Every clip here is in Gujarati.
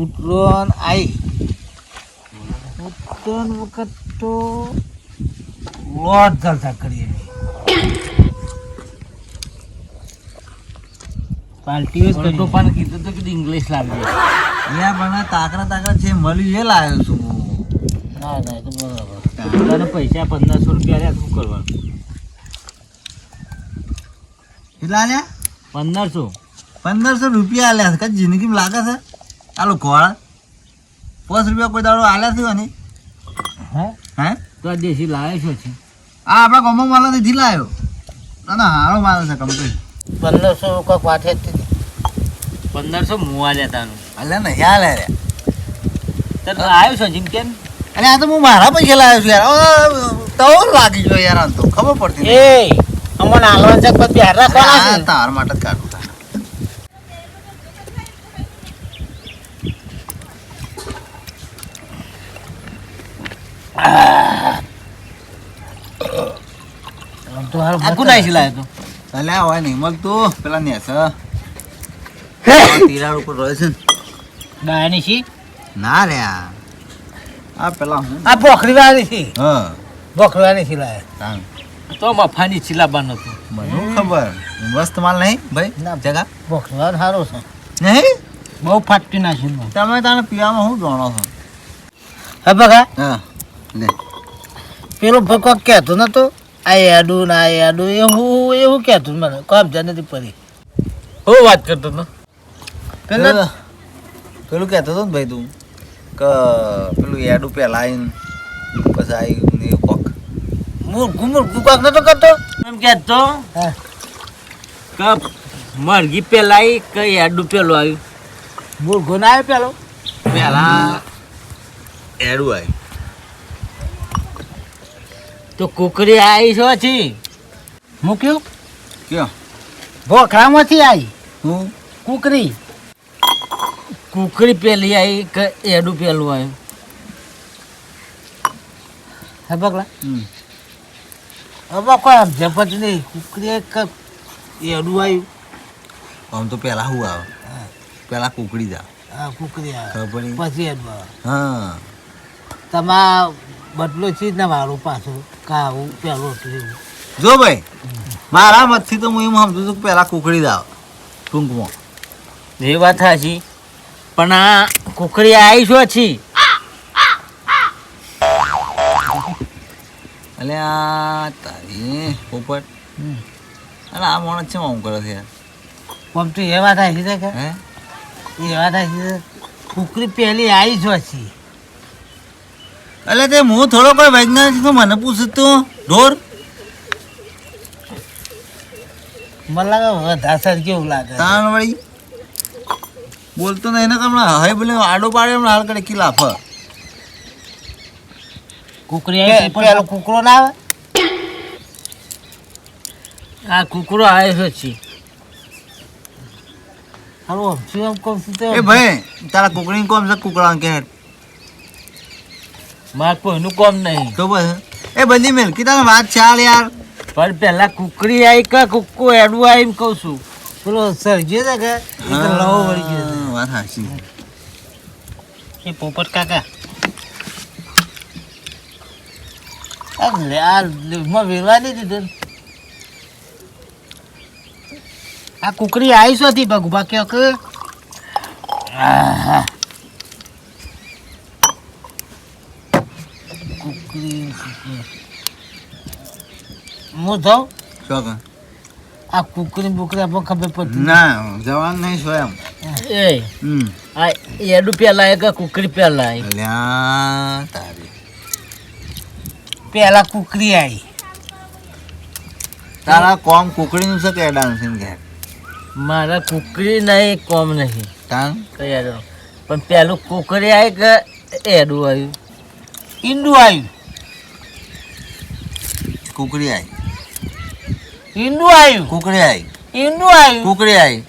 ઉત્તરાયણ આવી ઉતરણ વખત તો લોટ જલસા કરીએ પાર્ટીઓ તો પણ કીધું તો કીધું ઇંગ્લિશ લાવજે. એ પણ તાકરા તાકરા જે મળ્યું એ લાવ્યો છું હું. ના ના એ તો બરાબર. તારે પૈસા પંદરસો રૂપિયા શું કરવાનું? કેટલા આલ્યા? પંદરસો. પંદરસો રૂપિયા આલ્યા કઈ જિંદગીમાં લાગે છે? આલો ઘોડા પાંચ રૂપિયા કોઈ દાડો આલ્યા થયો ને હે? હે? તો આ દેશી લાવે છો છે. આ આપણા ગામમાં માલ નથી લાવ્યો ના ના હારો માલ છે કમ્પ્લીટ પંદરસો કોઈક વાઠે પંદરસો મુવા લેતાનું અલ્યા ને યાર રે તો આવ્યો છો જીમ કેમ અરે આ તો હું મારા પૈસા લાવ્યો છું યાર. તો લાગી ગયો યાર આમ તો. ખબર પડતી. એ અમને હાલવા છે પછી તાર માટે જ કાઢું. તો હાલ આ ગુનાઈ છે લાવ્યો અલ્યા હોય નહીં મળતું. પેલા નેસ તિરાડ ઉપર રહે છે ને. છી ના રે આ. આ પેલા હું? આ બોખરી વાળી છી હા પોખરી વાળી તાણ. તો મફાની ચીલાબાનો હતો. મને ખબર? મસ્ત માલ નહીં ભાઈ? ના. જગા? વાળો સારો છે. નહીં? બહુ ફાટી નાખ્યું તમે તાને પીવામાં શું જાણો છો? હા બગા. હા. લે પેલો ભકો કહેતો નતો આ યાડું ના યાડું એવું એવું કહેતો મને કોમ જ નથી પડી. હું વાત કરતો હતો? પેલું પેલું કહેતો હતો ને ભાઈ તું કે પેલું એડું પહેલાં આવીને પછી આવી કોક. મૂર્ખું મૂર્ખું કોક નતો કરતો? એમ કહેતો કે મરઘી પહેલાં આવી કે એડું પેલું આવ્યું? મૂર્ખું ના આવ્યો પેલો? પેલા એડું આવી તો કુકરી આવી છો છી? મૂક્યું કયો? ભોખરામાંથી આવી હું? કુકરી? કુકરી પેલી આવી કે એડું પેલું આવ્યું હે બગલા? હમ. હવે કોઈ જપત નહીં. કુકરી એક એડું આવ્યું આમ તો પહેલાં શું આવે? પેલા કુકડી આવે. હા કુકરી આવે. પછી એડું આવે. હા. તમારા બદલો છે જ ને મારું પાછું કાવું પેલું હતું જો ભાઈ મારા મતથી તો હું એમ સમજુ છું કે પહેલાં કુકડી દાવ ટૂંકમાં. એ વાત સાચી પણ આ કુકડી આવી શું છી? એટલે આ તારી પોપટ અને આ માણસ છે આમ કરે છે. આમ એ વાત આવી છે કે? એ વાત આવી છે. કુકરી પહેલી આવી શું છી. એટલે તે હું થોડો કોઈ વૈજ્ઞાનિક છું મને પૂછ તું. ઢોર? મને લાગે વધાસર કેવું લાગે. તાણ વળી. બોલતો નહીં એને હમણાં હવે બોલે આડો પાડે હમણાં હાલ કરે કી લાફ કુકરી આવી પેલો કુકરો ના આવે? આ કુકરો આવ્યો છે. હાલો શું એમ કહું એ ભાઈ તારા કુકરી કોમ છે કુકરા કે મારે કોઈનું કોમ નહીં. તો બસ. એ બધી મેલ કીધા વાત ચાલ યાર. પણ પેલા કુકરી આવી કે કુક્કો એડું આવીને કહું છું. પેલો સરજી છે કે? લવો વળી ગયો વાત હાચી. એ પોપટ કાકા. આ લે આ લીમમાં વેરવા નહીં દીધું આ કુકરી આવી શું હતી ભગુભા કે? હા આહા. કુકરી કુકરી. હું જાઉં? શું? આ કુકરી બુકરી આપણે ખબર પડતી ના જવાન નહીં એમ. એ આ એડું પેલા આવે કે કુકરી પેલા આવી તારી. પેલા કુકરી આવી તારા કોમ કુકરીનું છે કે એડાનું છે ઘેર મારા કુકરી નહીં કોમ નહીં. તાન? કઈ એડો પણ પેલું કુકરી આવી કે એડું આવ્યું ઈંડું આવ્યું કુકડી આવી ઈંડું આવ્યું કુકડી આવી ઈંડું આવ્યું કુકડી આવી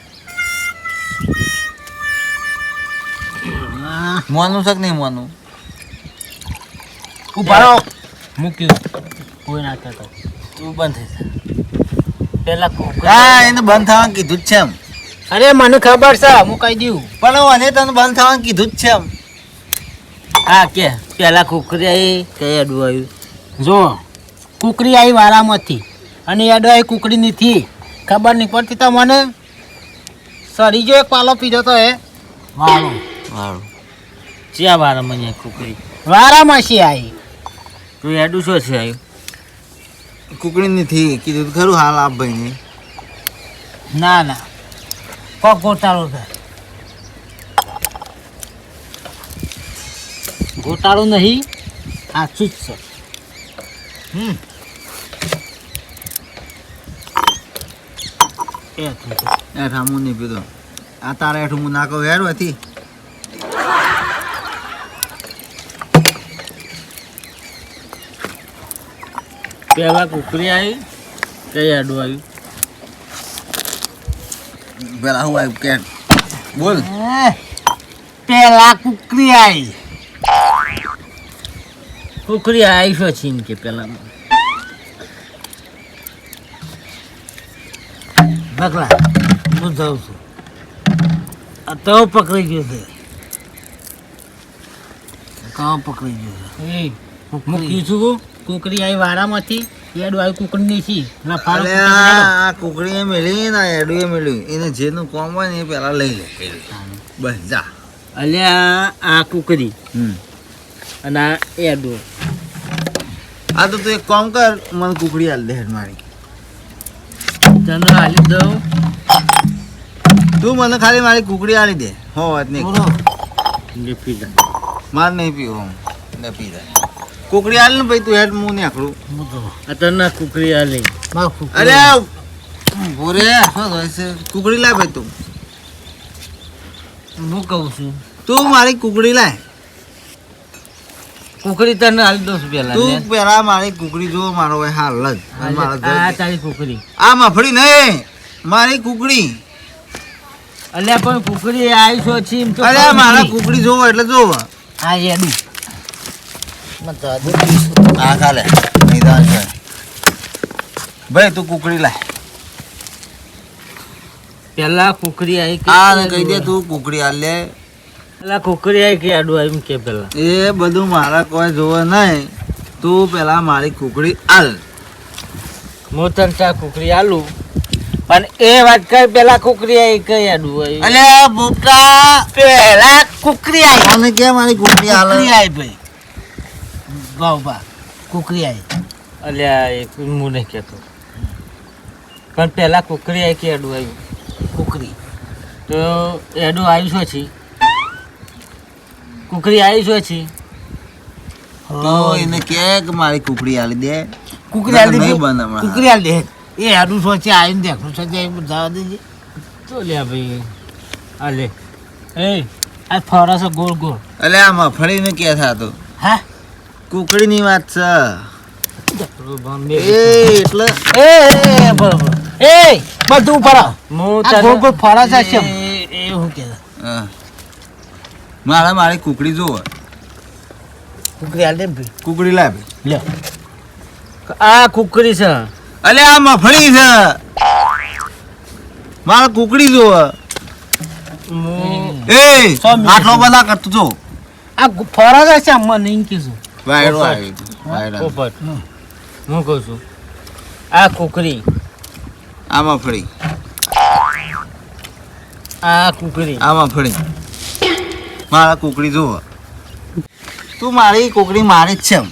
મોનું છે નહીં મોનું? ઉભારો મૂક્યું કોઈ ના કહેતો. તું બંધ થઈ પેલા હા એને બંધ થવાનું કીધું જ છે એમ. અરે મને ખબર છે. હું કહી દઉં. પણ મને તને બંધ થવાનું કીધું જ છે એમ. હા કે. પેલા કુકરી આવી કઈ આડું આવ્યું જો. કુકરી આવી વારામાંથી. અને યાડો આવી કુકરી નથી ખબર નહીં પડતી તો મને. સરી જો એક પાલો પીધો તો એ. વાળો. વાળું. ચ્યાં વારામાં જાય કુકરી? વારામાં છે આવી તો એડું શું છે આવ્યું કુકરી નથી કીધું તો ખરું હાલ આપ ભાઈને. ના ના. પગ ગોટાળો થાય ગોટાળો નહીં. સાચું જ છે. હમ. એ હતું એ નહીં પીધો આ તારા હેઠું હું નાખો વેરો હતી પેલા કુકરી આવી કઈ આડું આવ્યું? પેલા હું આવ્યું? કે બોલ. પેલા કુકરી આવી કુકરી આવી છો છીન કે પેલા ભગલા હું જાઉં છું. આ તો પકડી ગયો છે. કાં પકડી ગયો છે. એ હું કીધું કુકરી આવી વારામાંથી એડું આવી કુકડી નહીં છી આ આ મેળવી ને આ એડુએ મેળવી એને જેનું કોમ હોય ને એ પેલા લઈ લે બસ જા. અલ્યા આ કુકરી હમ. અને આ એડું. આ તો તું એક કોમ કર મને કુકડી હાલ દે મારી. તને હાલી દઉં. તું મને ખાલી મારી કુકડી આલી દે. હો વાત નહીં. ને પીધા. માર નહીં પીવો ને પી જાય કુકડી આલ ને ભાઈ તું હેડ હું નહીં આખડું હું તો આ તને હાલી મારું અરે બોરે શું હોય છે? કુકડી લાય ભાઈ તું. હું કહું છું. તું મારી કુકડી લાય. કુકરી તને હાલી દઉં પેલા તું પેલા મારી કુકડી જો મારો ભાઈ હાલ જ. આ તારી કુકરી. આ મફળી નહીં મારી કુકડી અલ્યા પણ કુકરી આવી છો છે અરે મારા કુકરી જોવો એટલે જોવો. આ યાડું આ ખાલે નિદાન છે. ભાઈ તું કુકડી લાય. પેલા કુકરી આવી આ કહી દે તું કુકરી હાલ લે. પેલા કુકરી આવી કે આડું આવ્યું કે પેલા? એ બધું મારા કોઈ જોવે નહીં. તું પેલા મારી કુકડી આલ. હું તને ચા કુકરી આલું? પણ એ વાત કર પેલા કુકરી આઈ કઈ આડું આવ્યું અલે બોપટા પેલા કુકરી અને કે મારી કુકડી આલ? કુકરી ભાઈ. ભાવ બા કુકરી આવી અલ્યા એ હું નહીં કહેતો. પણ પેલા કુકરી આવી કે આડું આવ્યું કુકરી. તો એડું આવ્યું છે? કુકરી આવી શું છે. તો એને કે કે મારી કુકરી આલી દે. કુકરી આલી દે. કુકરી આલી દે. એ હાડું સોચે આવીને દેખું સોચે જવા દેજે. તો લે ભાઈ. આ લે. એ આ ફરાસો ગોળ ગોળ. અલે આ મફળી ને કે થાતો હા? કુકડી ની વાત છે. એ એટલે એ એ બરોબર એ બધું ફરા હું ગોળ ગોળ ફરસ છે એ- એ હું કે હા. મારે મારી કુકડી જોવે. કુકડી આલે કુકડી લાવે લે. આ કુકડી છે. અલે આ મફળી છે. મારે કુકડી જોવે. એ આટલો બધા કરતો છો આ ફરજ છે આમાં નહીં કીધું વાયરો આવી પોપટ હું કહું છું આ કુકરી આ મફળી. આ કુકરી આ મફળી. મારા કુકડી જુઓ તું મારી કુકડી મારી જ છે એમ.